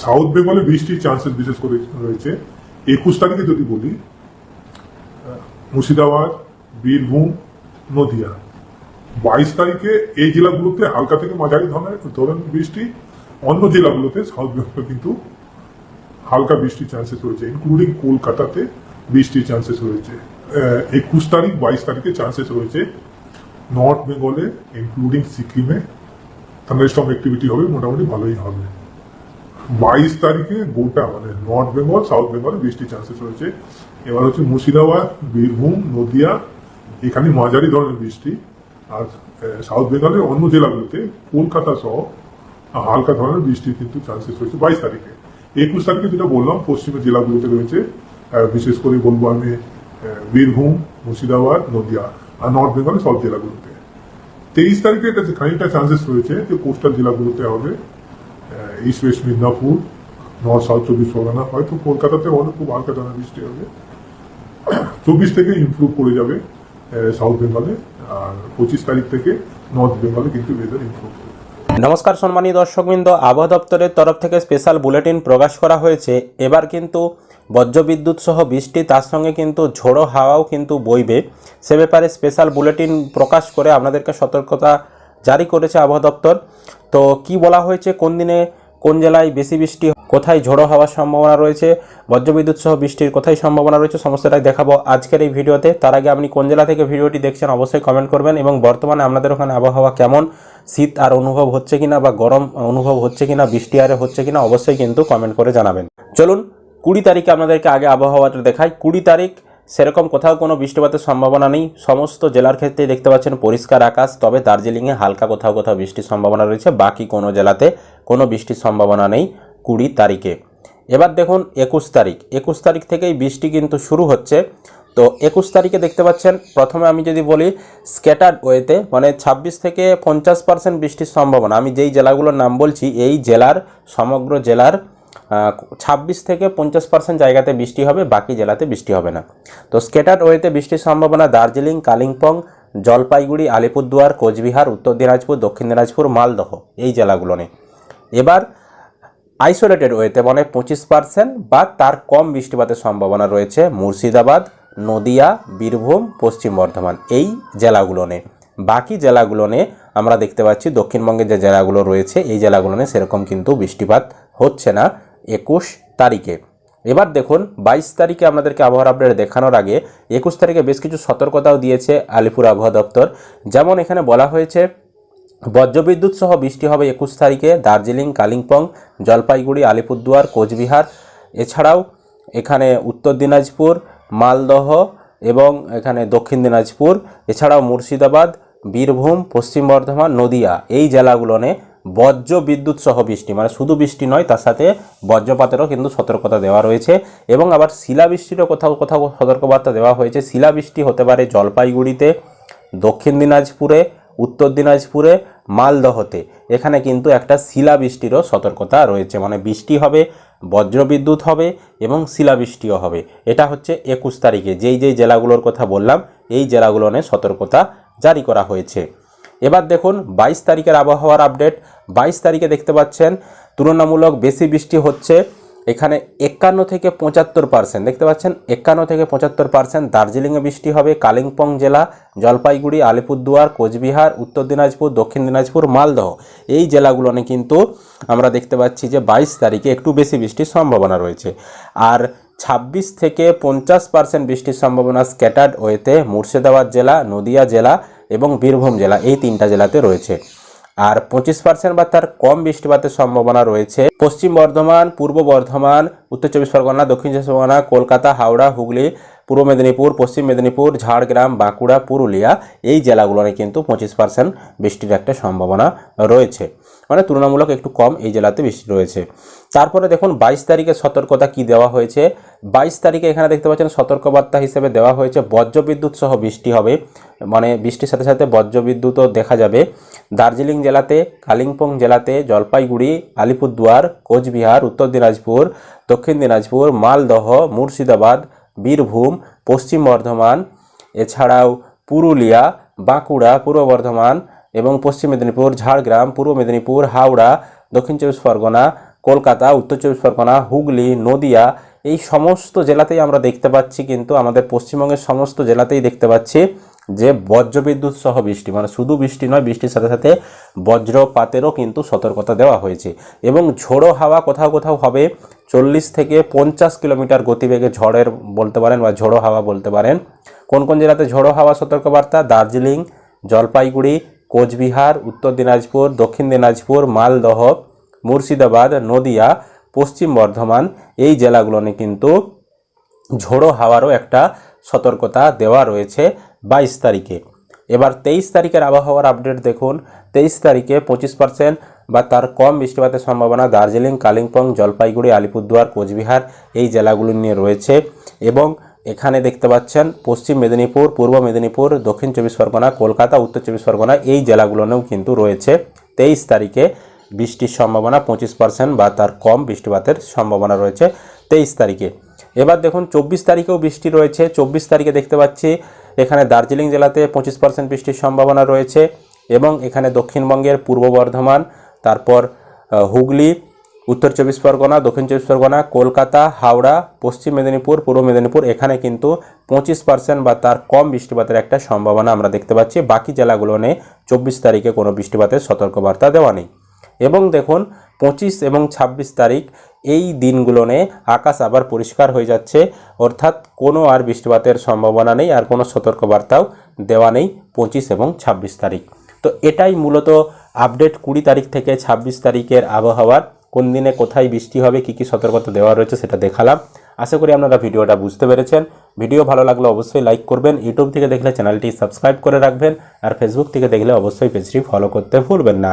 South বেঙ্গলে বৃষ্টির chances বিশেষ করে রয়েছে। একুশ তারিখে যদি বলি মুর্শিদাবাদ, বীরভূম, নদিয়া। বাইশ তারিখে এই জেলাগুলোতে হালকা থেকে মাঝারি ধরনের ধরনের বৃষ্টি। অন্য জেলাগুলোতে সাউথ বেঙ্গলে কিন্তু হালকা বৃষ্টির চান্সেস রয়েছে ইনক্লুডিং কলকাতাতে বৃষ্টির চান্সেস রয়েছে। একুশ তারিখ, বাইশ তারিখে চান্সেস রয়েছে। নর্থ বেঙ্গলে ইনক্লুডিং সিকিমে থান্ডারস্টর্ম অ্যাক্টিভিটি হবে, মোটামুটি ভালোই হবে। বাইশ তারিখে গোটা মানে নর্থ বেঙ্গল, সাউথ বেঙ্গলে বৃষ্টির চান্সেস রয়েছে। এবার হচ্ছে মুর্শিদাবাদ, বীরভূম, নদিয়া, এখানে মাঝারি ধরনের বৃষ্টি। আর সাউথ বেঙ্গলের অন্য জেলাগুলোতে কলকাতা সহ হালকা ধরনের বৃষ্টির কিন্তু চান্সেস রয়েছে বাইশ তারিখে। একুশ তারিখে যেটা বললাম, পশ্চিমের জেলাগুলোতে রয়েছে। বিশেষ করে বলব আমি বীরভূম, মুর্শিদাবাদ, নদিয়া আর নর্থ বেঙ্গলের সব জেলাগুলোতে। তেইশ তারিখে একটা খানিকটা চান্সেস রয়েছে যে কোস্টাল জেলাগুলোতে হবে। East west Midnapore north south চব্বিশ পরগনা, হয়তো কলকাতাতে অনেক খুব হালকা ধরনের বৃষ্টি হবে। চব্বিশ থেকে ইমপ্রুভ করে যাবে সাউথ বেঙ্গলে আর পঁচিশ তারিখ থেকে নর্থ বেঙ্গলে কিন্তু ওয়েদার ইমপ্রুভ করবে। নমস্কার সম্মানীয় দর্শকবৃন্দ, আবহাওয়া দপ্তরের তরফ থেকে স্পেশাল বুলেটিন প্রকাশ করা হয়েছে। এবার কিন্তু বজ্রবিদ্যুৎ সহ বৃষ্টি, তার সঙ্গে কিন্তু ঝোড়ো হাওয়াও কিন্তু বইবে। সে ব্যাপারে স্পেশাল বুলেটিন প্রকাশ করে আপনাদেরকে সতর্কতা জারি করেছে আবহাওয়া দপ্তর। তো কি বলা হয়েছে, কোন দিনে কোন জেলায় বেশি বৃষ্টি, কোথায় ঝোড়ো হওয়ার সম্ভাবনা রয়েছে, বজ্রবিদ্যুৎ সহ বৃষ্টির কোথায় সম্ভাবনা রয়েছে সমস্তটাই দেখাবো আজকের এই ভিডিওতে। তার আগে আপনি কোন জেলা থেকে ভিডিওটি দেখছেন অবশ্যই কমেন্ট করবেন এবং বর্তমানে আপনাদের ওখানে আবহাওয়া কেমন, শীত আর অনুভব হচ্ছে কিনা বা গরম অনুভব হচ্ছে কিনা, বৃষ্টি আরে হচ্ছে কিনা অবশ্যই কিন্তু কমেন্ট করে জানাবেন। চলুন, কুড়ি তারিখে আপনাদেরকে আগে আবহাওয়াটা দেখাই। কুড়ি তারিখ সেরকম কোথাও কোনো বৃষ্টিপাতের সম্ভাবনা নেই। সমস্ত জেলার ক্ষেত্রে দেখতে পাচ্ছেন পরিষ্কার আকাশ, তবে দার্জিলিংয়ে হালকা কোথাও কোথাও বৃষ্টির সম্ভাবনা রয়েছে। বাকি কোনো জেলাতে কোনো বৃষ্টির সম্ভাবনা নেই কুড়ি তারিখে। এবার দেখুন একুশ তারিখ। একুশ তারিখ থেকেই বৃষ্টি কিন্তু শুরু হচ্ছে। তো একুশ তারিখে দেখতে পাচ্ছেন, প্রথমে আমি যদি বলি স্ক্যাটার্ড ওয়েতে মানে ছাব্বিশ থেকে পঞ্চাশ পার্সেন্ট বৃষ্টির সম্ভাবনা। আমি যেই জেলাগুলোর নাম বলছি, এই জেলার, সমগ্র জেলার ছাব্বিশ থেকে পঞ্চাশ পার্সেন্ট জায়গাতে বৃষ্টি হবে, বাকি জেলাতে বৃষ্টি হবে না। তো স্কেটার ওয়েতে বৃষ্টির সম্ভাবনা দার্জিলিং, কালিম্পং, জলপাইগুড়ি, আলিপুরদুয়ার, কোচবিহার, উত্তর দিনাজপুর, দক্ষিণ দিনাজপুর, মালদহ এই জেলাগুলো এবার আইসোলেটেড ওয়েতে মানে পঁচিশ পার্সেন্ট বা তার কম বৃষ্টিপাতের সম্ভাবনা রয়েছে মুর্শিদাবাদ, নদিয়া, বীরভূম, পশ্চিম বর্ধমান এই জেলাগুলো বাকি জেলাগুলো আমরা দেখতে পাচ্ছি দক্ষিণবঙ্গের যে জেলাগুলো রয়েছে, এই জেলাগুলো সেরকম কিন্তু বৃষ্টিপাত হচ্ছে না। একুশ তারিখে। এবার দেখুন, বাইশ তারিখে আপনাদেরকে আবহাওয়ার আপডেট দেখানোর আগে একুশ তারিখে বেশ কিছু সতর্কতাও দিয়েছে আলিপুর আবহাওয়া দপ্তর। যেমন এখানে বলা হয়েছে, বজ্রবিদ্যুৎ সহ বৃষ্টি হবে একুশ তারিখে দার্জিলিং, কালিম্পং, জলপাইগুড়ি, আলিপুরদুয়ার, কোচবিহার। এছাড়াও এখানে উত্তর দিনাজপুর, মালদহ এবং এখানে দক্ষিণ দিনাজপুর। এছাড়াও মুর্শিদাবাদ, বীরভূম, পশ্চিম বর্ধমান, নদিয়া এই জেলাগুলোনে বজ্র বিদ্যুৎ সহ বৃষ্টি মানে শুধু বৃষ্টি নয়, তার সাথে বজ্রপাতেরও কিন্তু সতর্কতা দেওয়া রয়েছে এবং আবার শিলাবৃষ্টিরও কোথাও কোথাও সতর্কবার্তা দেওয়া হয়েছে। শিলাবৃষ্টি হতে পারে জলপাইগুড়িতে, দক্ষিণ দিনাজপুরে, উত্তর দিনাজপুরে, মালদহতে। এখানে কিন্তু একটা শিলাবৃষ্টিরও সতর্কতা রয়েছে মানে বৃষ্টি হবে বজ্রবিদ্যুৎ হবে এবং শিলাবৃষ্টিও হবে। এটা হচ্ছে একুশ তারিখে। যেই যেই জেলাগুলোর কথা বললাম, এই জেলাগুলো নিয়ে সতর্কতা জারি করা হয়েছে। এবার দেখুন বাইশ তারিখের আবহাওয়ার আপডেট। বাইশ তারিখে দেখতে পাচ্ছেন, তুলনামূলক বেশি বৃষ্টি হচ্ছে। এখানে একান্ন থেকে পঁচাত্তর পার্সেন্ট দেখতে পাচ্ছেন? একান্ন থেকে পঁচাত্তর পার্সেন্ট দার্জিলিংয়ে বৃষ্টি হবে কালিম্পং জেলা, জলপাইগুড়ি, আলিপুরদুয়ার, কোচবিহার, উত্তর দিনাজপুর, দক্ষিণ দিনাজপুর, মালদহ। এই জেলাগুলোনে কিন্তু আমরা দেখতে পাচ্ছি যে বাইশ তারিখে একটু বেশি বৃষ্টির সম্ভাবনা রয়েছে। আর ছাব্বিশ থেকে পঞ্চাশ পার্সেন্ট বৃষ্টির সম্ভাবনা স্ক্যাটার্ড ওয়েতে মুর্শিদাবাদ জেলা, নদিয়া জেলা এবং বীরভূম জেলা এই তিনটা জেলাতে রয়েছে। আর পঁচিশ পার্সেন্ট বা তার কম বৃষ্টিপাতের সম্ভাবনা রয়েছে। পশ্চিম বর্ধমান, পূর্ব বর্ধমান, উত্তর চব্বিশ পরগনা, দক্ষিণ চব্বিশ পরগনা, কলকাতা, হাওড়া, হুগলি পূর্ব মেদিনীপুর, পশ্চিম মেদিনীপুর, ঝাড়গ্রাম, বাঁকুড়া, পুরুলিয়া এই জেলাগুলোনে কিন্তু পঁচিশ পার্সেন্ট বৃষ্টির একটা সম্ভাবনা রয়েছে। মানে তুলনামূলক একটু কম এই জেলাতে বৃষ্টি রয়েছে। তারপরে দেখুন বাইশ তারিখে সতর্কতা কি দেওয়া হয়েছে? বাইশ তারিখে এখানে দেখতে পাচ্ছেন সতর্কবার্তা হিসেবে দেওয়া হয়েছে বজ্রবিদ্যুৎ সহ বৃষ্টি হবে। মানে বৃষ্টির সাথে সাথে বজ্রবিদ্যুৎও দেখা যাবে। দার্জিলিং জেলাতে, কালিম্পং জেলাতে, জলপাইগুড়ি, আলিপুরদুয়ার, কোচবিহার, উত্তর দিনাজপুর, দক্ষিণ দিনাজপুর, মালদহ, মুর্শিদাবাদ বীরভূম, পশ্চিম বর্ধমান, এছাড়াও পুরুলিয়া, বাঁকুড়া, পূর্ব বর্ধমান এবং পশ্চিম মেদিনীপুর, ঝাড়গ্রাম, পূর্ব মেদিনীপুর, হাওড়া, দক্ষিণ চব্বিশ পরগনা, কলকাতা, উত্তর চব্বিশ পরগনা, হুগলি, নদিয়া এই সমস্ত জেলাতেই আমরা দেখতে পাচ্ছি কিন্তু আমাদের পশ্চিমবঙ্গের সমস্ত জেলাতেই দেখতে পাচ্ছি যে বজ্রবিদ্যুৎ সহ বৃষ্টি মানে শুধু বৃষ্টি নয়, বৃষ্টির সাথে সাথে বজ্রপাতেরও কিন্তু সতর্কতা দেওয়া হয়েছে এবং ঝোড়ো হাওয়া কোথাও কোথাও হবে চল্লিশ থেকে পঞ্চাশ কিলোমিটার গতিবেগে ঝড়ের বলতে পারেন বা ঝোড়ো হাওয়া বলতে পারেন। কোন কোন জেলাতে ঝোড়ো হাওয়া সতর্কবার্তা? দার্জিলিং, জলপাইগুড়ি, কোচবিহার, উত্তর দিনাজপুর, দক্ষিণ দিনাজপুর, মালদহ, মুর্শিদাবাদ, নদিয়া, পশ্চিম বর্ধমান এই জেলাগুলোনে কিন্তু ঝোড়ো হাওয়ারও একটা সতর্কতা দেওয়া রয়েছে বাইশ তারিখে। এবার তেইশ তারিখের আবহাওয়ার আপডেট দেখুন। তেইশ তারিখে পঁচিশ পার্সেন্ট বা তার কম বৃষ্টিপাতের সম্ভাবনা দার্জিলিং, কালিম্পং, জলপাইগুড়ি, আলিপুরদুয়ার, কোচবিহার এই জেলাগুলো নিয়ে রয়েছে। এবং এখানে দেখতে পাচ্ছেন পশ্চিম মেদিনীপুর, পূর্ব মেদিনীপুর, দক্ষিণ চব্বিশ পরগনা, কলকাতা, উত্তর চব্বিশ পরগনা এই জেলাগুলোনেও কিন্তু রয়েছে। তেইশ তারিখে বৃষ্টির সম্ভাবনা পঁচিশ পার্সেন্ট বা তার কম বৃষ্টিপাতের সম্ভাবনা রয়েছে তেইশ তারিখে। এবার দেখুন, চব্বিশ তারিখেও বৃষ্টি রয়েছে। চব্বিশ তারিখে দেখতে পাচ্ছি এখানে দার্জিলিং জেলাতে পঁচিশ পার্সেন্ট বৃষ্টির সম্ভাবনা রয়েছে এবং এখানে দক্ষিণবঙ্গের পূর্ব বর্ধমান, তারপর হুগলি, উত্তর চব্বিশ পরগনা, দক্ষিণ চব্বিশ পরগনা, কলকাতা, হাওড়া, পশ্চিম মেদিনীপুর, পূর্ব মেদিনীপুর, এখানে কিন্তু পঁচিশ পার্সেন্ট বা তার কম বৃষ্টিপাতের একটা সম্ভাবনা আমরা দেখতে পাচ্ছি। বাকি জেলাগুলো চব্বিশ তারিখে কোনো বৃষ্টিপাতের সতর্কবার্তা দেওয়া নেই। এবং দেখুন, পঁচিশ এবং ছাব্বিশ তারিখ এই দিনগুলোনে আকাশ আবার পরিষ্কার হয়ে যাচ্ছে। অর্থাৎ কোনো আর বৃষ্টিপাতের সম্ভাবনা নেই, আর কোনো সতর্কবার্তাও দেওয়া নেই পঁচিশ এবং ছাব্বিশ তারিখ। তো এটাই মূলত আপডেট কুড়ি তারিখ থেকে ছাব্বিশ তারিখের আবহাওয়ার, কোন দিনে কোথায় বৃষ্টি হবে, কী কী সতর্কতা দেওয়া রয়েছে সেটা দেখালাম। আশা করি আপনারা ভিডিওটা বুঝতে পেরেছেন। ভিডিও ভালো লাগলে অবশ্যই লাইক করবেন, ইউটিউব থেকে দেখলে চ্যানেলটি সাবস্ক্রাইব করে রাখবেন, আর ফেসবুক থেকে দেখলে অবশ্যই পেজটি ফলো করতে ভুলবেন না।